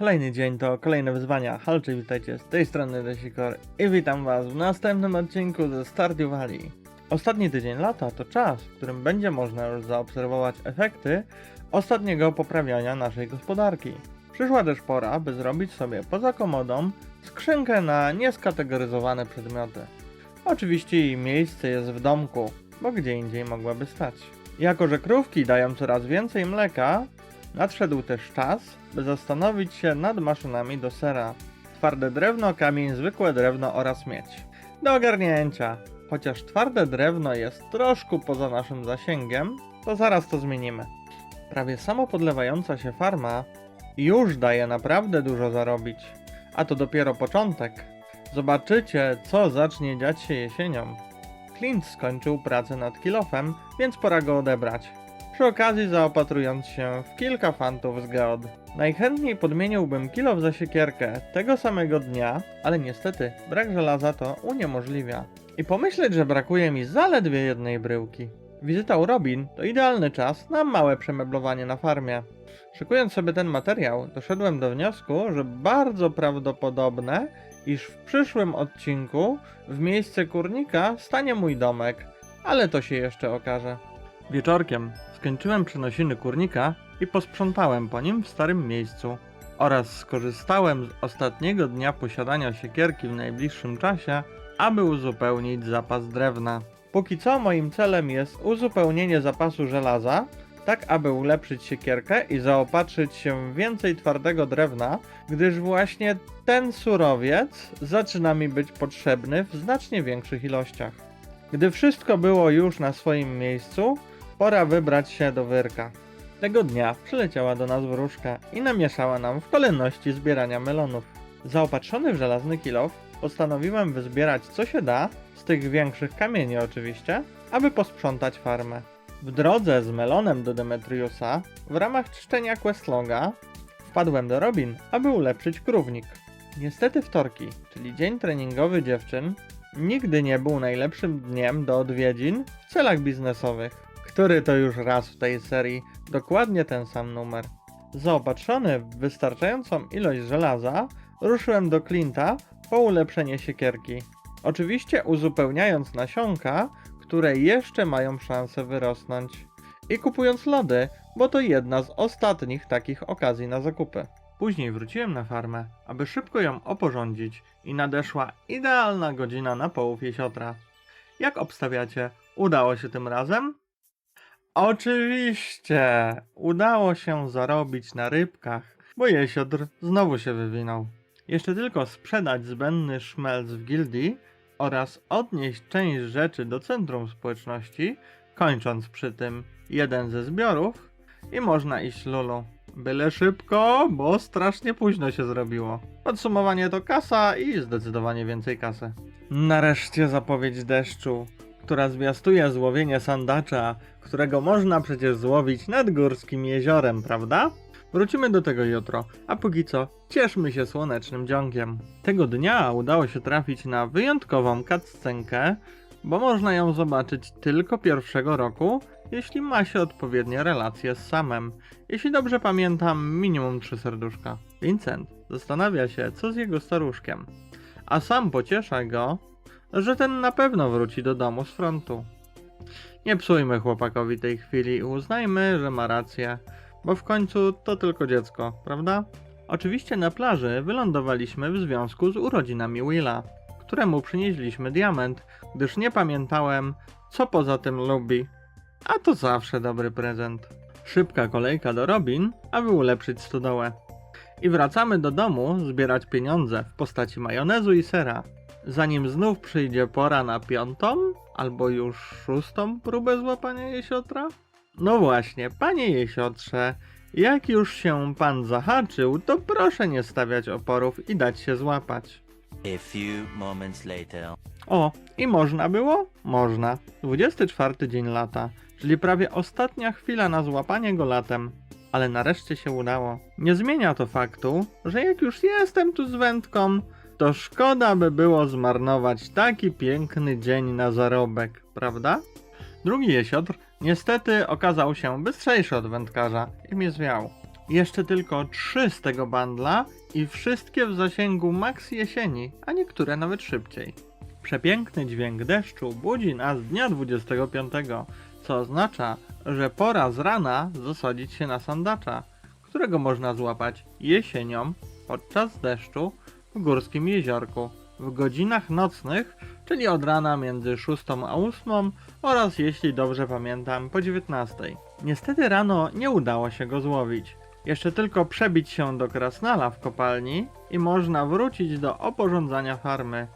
Kolejny dzień to kolejne wyzwania. Halczy, witajcie, z tej strony Desikor i witam was w następnym odcinku ze Stardew Valley. Ostatni tydzień lata to czas, w którym będzie można już zaobserwować efekty ostatniego poprawiania naszej gospodarki. Przyszła też pora, by zrobić sobie poza komodą skrzynkę na nieskategoryzowane przedmioty. Oczywiście jej miejsce jest w domku, bo gdzie indziej mogłaby stać. Jako, że krówki dają coraz więcej mleka, nadszedł też czas, by zastanowić się nad maszynami do sera. Twarde drewno, kamień, zwykłe drewno oraz miedź. Do ogarnięcia. Chociaż twarde drewno jest troszkę poza naszym zasięgiem, to zaraz to zmienimy. Prawie samo podlewająca się farma już daje naprawdę dużo zarobić. A to dopiero początek. Zobaczycie, co zacznie dziać się jesienią. Clint skończył pracę nad kilofem, więc pora go odebrać. Przy okazji zaopatrując się w kilka fantów z geod. Najchętniej podmieniłbym kilof za siekierkę tego samego dnia, ale niestety brak żelaza to uniemożliwia. I pomyśleć, że brakuje mi zaledwie jednej bryłki. Wizyta u Robin to idealny czas na małe przemeblowanie na farmie. Szykując sobie ten materiał, doszedłem do wniosku, że bardzo prawdopodobne, iż w przyszłym odcinku w miejsce kurnika stanie mój domek, ale to się jeszcze okaże. Wieczorkiem skończyłem przenosiny kurnika i posprzątałem po nim w starym miejscu oraz skorzystałem z ostatniego dnia posiadania siekierki w najbliższym czasie, aby uzupełnić zapas drewna. Póki co moim celem jest uzupełnienie zapasu żelaza, tak aby ulepszyć siekierkę i zaopatrzyć się w więcej twardego drewna, gdyż właśnie ten surowiec zaczyna mi być potrzebny w znacznie większych ilościach. Gdy wszystko było już na swoim miejscu, pora wybrać się do wyrka. Tego dnia przyleciała do nas wróżka i namieszała nam w kolejności zbierania melonów. Zaopatrzony w żelazny kilof, postanowiłem wyzbierać co się da, z tych większych kamieni oczywiście, aby posprzątać farmę. W drodze z melonem do Demetriusa, w ramach czczenia Questloga, wpadłem do Robin, aby ulepszyć krównik. Niestety wtorki, czyli dzień treningowy dziewczyn, nigdy nie był najlepszym dniem do odwiedzin w celach biznesowych. Który to już raz w tej serii dokładnie ten sam numer. Zaopatrzony w wystarczającą ilość żelaza, ruszyłem do Clint'a po ulepszenie siekierki. Oczywiście uzupełniając nasionka, które jeszcze mają szansę wyrosnąć. I kupując lody, bo to jedna z ostatnich takich okazji na zakupy. Później wróciłem na farmę, aby szybko ją oporządzić i nadeszła idealna godzina na połów jesiotra. Jak obstawiacie, udało się tym razem? Oczywiście! Udało się zarobić na rybkach, bo jesiotr znowu się wywinął. Jeszcze tylko sprzedać zbędny szmelc w gildii oraz odnieść część rzeczy do centrum społeczności, kończąc przy tym jeden ze zbiorów i można iść lulu. Byle szybko, bo strasznie późno się zrobiło. Podsumowanie to kasa i zdecydowanie więcej kasy. Nareszcie zapowiedź deszczu, która zwiastuje złowienie sandacza, którego można przecież złowić nad górskim jeziorem, prawda? Wrócimy do tego jutro, a póki co cieszmy się słonecznym dziąkiem. Tego dnia udało się trafić na wyjątkową cutscenkę, bo można ją zobaczyć tylko pierwszego roku, jeśli ma się odpowiednie relacje z samem. Jeśli dobrze pamiętam, minimum trzy serduszka. Vincent zastanawia się, co z jego staruszkiem, a sam pociesza go, że ten na pewno wróci do domu z frontu. Nie psujmy chłopakowi tej chwili i uznajmy, że ma rację, bo w końcu to tylko dziecko, prawda? Oczywiście na plaży wylądowaliśmy w związku z urodzinami Willa, któremu przynieśliśmy diament, gdyż nie pamiętałem, co poza tym lubi. A to zawsze dobry prezent. Szybka kolejka do Robin, aby ulepszyć stodołę. I wracamy do domu zbierać pieniądze w postaci majonezu i sera. Zanim znów przyjdzie pora na piątą, albo już szóstą próbę złapania jesiotra? No właśnie, panie jesiotrze, jak już się pan zahaczył, to proszę nie stawiać oporów i dać się złapać. A few moments later. O, i można było? Można. 24 dzień lata, czyli prawie ostatnia chwila na złapanie go latem. Ale nareszcie się udało. Nie zmienia to faktu, że jak już jestem tu z wędką, to szkoda by było zmarnować taki piękny dzień na zarobek, prawda? Drugi jesiotr niestety okazał się bystrzejszy od wędkarza i mnie zwiał. Jeszcze tylko 3 z tego bandla i wszystkie w zasięgu max jesieni, a niektóre nawet szybciej. Przepiękny dźwięk deszczu budzi nas dnia 25, co oznacza, że pora z rana zasadzić się na sandacza, którego można złapać jesienią podczas deszczu w górskim jeziorku w godzinach nocnych, czyli od rana między 6 a 8 oraz jeśli dobrze pamiętam po 19. Niestety rano nie udało się go złowić. Jeszcze tylko przebić się do krasnala w kopalni i można wrócić do oporządzania farmy,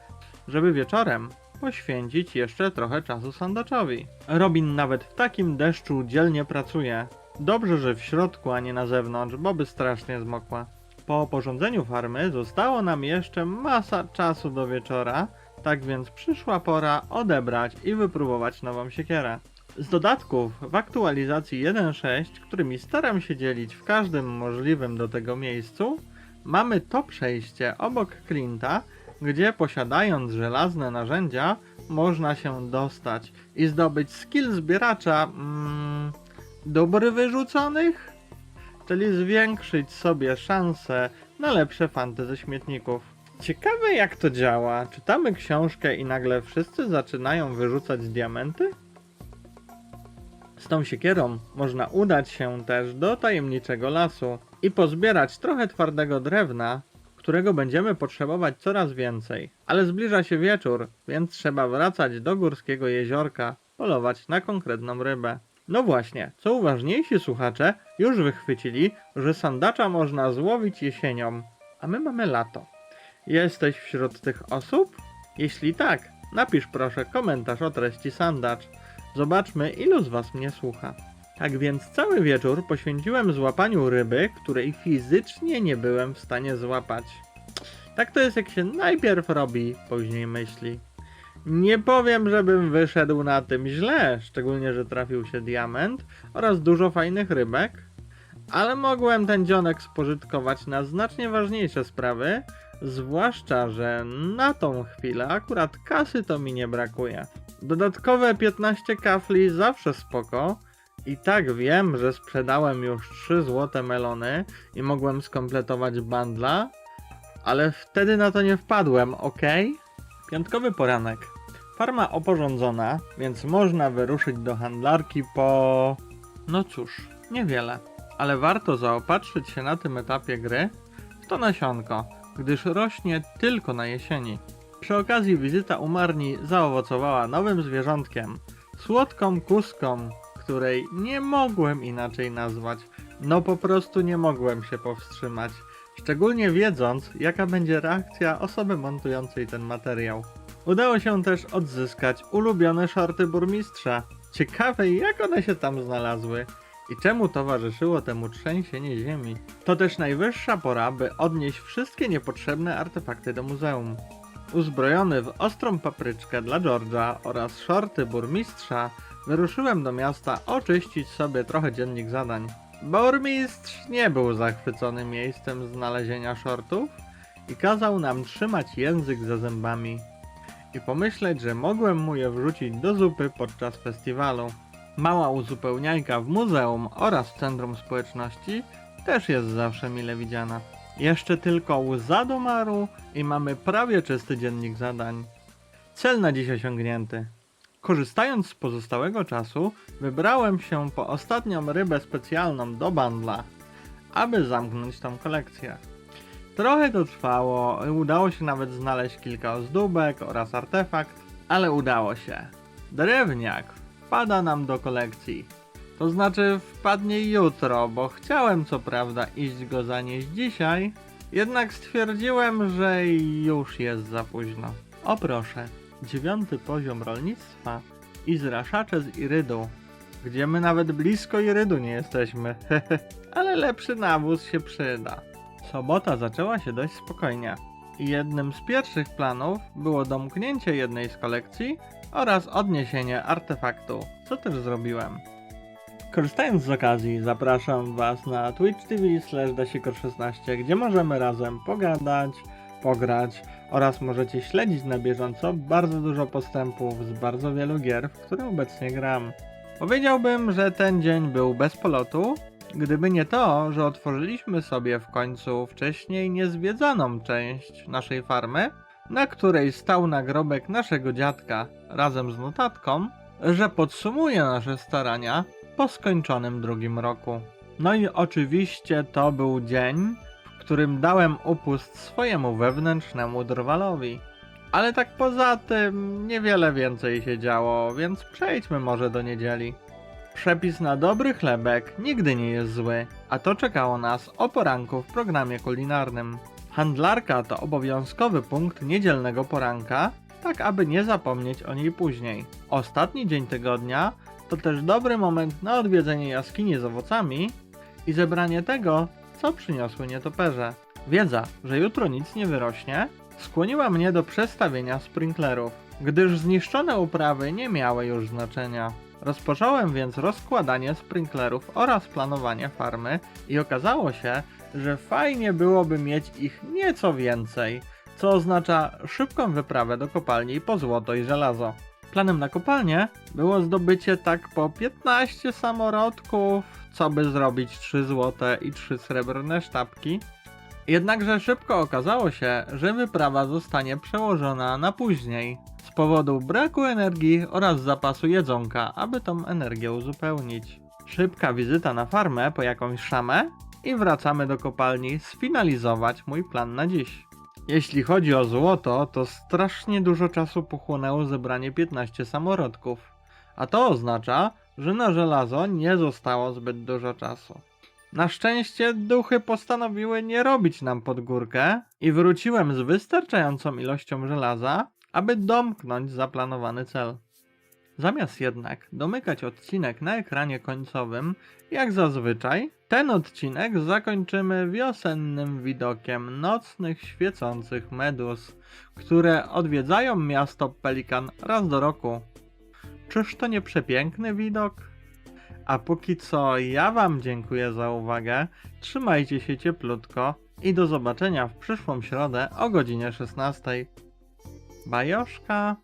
żeby wieczorem poświęcić jeszcze trochę czasu sandaczowi. Robin nawet w takim deszczu dzielnie pracuje. Dobrze, że w środku, a nie na zewnątrz, bo by strasznie zmokła. Po oporządzeniu farmy zostało nam jeszcze masa czasu do wieczora, tak więc przyszła pora odebrać i wypróbować nową siekierę. Z dodatków w aktualizacji 1.6, którymi staram się dzielić w każdym możliwym do tego miejscu, mamy to przejście obok Clint'a, gdzie posiadając żelazne narzędzia można się dostać i zdobyć skill zbieracza mm, dobry wyrzuconych, czyli zwiększyć sobie szanse na lepsze fanty śmietników. Ciekawe jak to działa. Czytamy książkę i nagle wszyscy zaczynają wyrzucać diamenty? Z tą siekierą można udać się też do tajemniczego lasu i pozbierać trochę twardego drewna, którego będziemy potrzebować coraz więcej. Ale zbliża się wieczór, więc trzeba wracać do górskiego jeziorka, polować na konkretną rybę. No właśnie, co uważniejsi słuchacze już wychwycili, że sandacza można złowić jesienią, a my mamy lato. Jesteś wśród tych osób? Jeśli tak, napisz proszę komentarz o treści sandacz. Zobaczmy, ilu z Was mnie słucha. Tak więc cały wieczór poświęciłem złapaniu ryby, której fizycznie nie byłem w stanie złapać. Tak to jest jak się najpierw robi, później myśli. Nie powiem, żebym wyszedł na tym źle, szczególnie, że trafił się diament oraz dużo fajnych rybek, ale mogłem ten dzionek spożytkować na znacznie ważniejsze sprawy, zwłaszcza, że na tą chwilę akurat kasy to mi nie brakuje. Dodatkowe 15 kafli zawsze spoko. I tak wiem, że sprzedałem już 3 złote melony i mogłem skompletować bandla, ale wtedy na to nie wpadłem, ok? Piątkowy poranek. Farma oporządzona, więc można wyruszyć do handlarki po... No cóż, niewiele. Ale warto zaopatrzyć się na tym etapie gry w to nasionko, gdyż rośnie tylko na jesieni. Przy okazji wizyta u Marni zaowocowała nowym zwierzątkiem, słodką kuską, której nie mogłem inaczej nazwać. No po prostu nie mogłem się powstrzymać. Szczególnie wiedząc, jaka będzie reakcja osoby montującej ten materiał. Udało się też odzyskać ulubione shorty burmistrza. Ciekawe jak one się tam znalazły i czemu towarzyszyło temu trzęsienie ziemi. To też najwyższa pora, by odnieść wszystkie niepotrzebne artefakty do muzeum. Uzbrojony w ostrą papryczkę dla George'a oraz shorty burmistrza, wyruszyłem do miasta oczyścić sobie trochę dziennik zadań. Burmistrz nie był zachwycony miejscem znalezienia shortów i kazał nam trzymać język za zębami i pomyśleć, że mogłem mu je wrzucić do zupy podczas festiwalu. Mała uzupełniajka w muzeum oraz w centrum społeczności też jest zawsze mile widziana. Jeszcze tylko łza do maru i mamy prawie czysty dziennik zadań. Cel na dziś osiągnięty. Korzystając z pozostałego czasu, wybrałem się po ostatnią rybę specjalną do bandla, aby zamknąć tą kolekcję. Trochę to trwało, udało się nawet znaleźć kilka ozdóbek oraz artefakt, ale udało się. Drewniak wpada nam do kolekcji. To znaczy wpadnie jutro, bo chciałem co prawda iść go zanieść dzisiaj, jednak stwierdziłem, że już jest za późno. O proszę, dziewiąty poziom rolnictwa i zraszacze z irydu, gdzie my nawet blisko irydu nie jesteśmy, ale lepszy nawóz się przyda. Sobota zaczęła się dość spokojnie. Jednym z pierwszych planów było domknięcie jednej z kolekcji oraz odniesienie artefaktu, co też zrobiłem. Korzystając z okazji, zapraszam Was na Twitch TV dasikor16, gdzie możemy razem pogadać, pograć oraz możecie śledzić na bieżąco bardzo dużo postępów z bardzo wielu gier, w które obecnie gram. Powiedziałbym, że ten dzień był bez polotu, Gdyby nie to, że otworzyliśmy sobie w końcu wcześniej niezwiedzaną część naszej farmy, na której stał nagrobek naszego dziadka razem z notatką, że podsumuje nasze starania po skończonym drugim roku. No i oczywiście to był dzień, w którym dałem upust swojemu wewnętrznemu drwalowi. Ale tak poza tym niewiele więcej się działo, więc przejdźmy może do niedzieli. Przepis na dobry chlebek nigdy nie jest zły, a to czekało nas o poranku w programie kulinarnym. Handlarka to obowiązkowy punkt niedzielnego poranka, tak aby nie zapomnieć o niej później. Ostatni dzień tygodnia to też dobry moment na odwiedzenie jaskini z owocami i zebranie tego, co przyniosły nietoperze. Wiedza, że jutro nic nie wyrośnie, skłoniła mnie do przestawienia sprinklerów, gdyż zniszczone uprawy nie miały już znaczenia. Rozpocząłem więc rozkładanie sprinklerów oraz planowanie farmy i okazało się, że fajnie byłoby mieć ich nieco więcej, co oznacza szybką wyprawę do kopalni po złoto i żelazo. Planem na kopalnię było zdobycie tak po 15 samorodków, co by zrobić 3 złote i 3 srebrne sztabki. Jednakże szybko okazało się, że wyprawa zostanie przełożona na później z powodu braku energii oraz zapasu jedzonka, aby tą energię uzupełnić. Szybka wizyta na farmę po jakąś szamę i wracamy do kopalni sfinalizować mój plan na dziś. Jeśli chodzi o złoto, to strasznie dużo czasu pochłonęło zebranie 15 samorodków, a to oznacza, że na żelazo nie zostało zbyt dużo czasu. Na szczęście duchy postanowiły nie robić nam pod górkę i wróciłem z wystarczającą ilością żelaza, aby domknąć zaplanowany cel. Zamiast jednak domykać odcinek na ekranie końcowym, jak zazwyczaj, ten odcinek zakończymy wiosennym widokiem nocnych świecących medus, które odwiedzają miasto Pelikan raz do roku. Czyż to nie przepiękny widok? A póki co ja Wam dziękuję za uwagę, trzymajcie się cieplutko i do zobaczenia w przyszłą środę o godzinie 16. Bajoszka!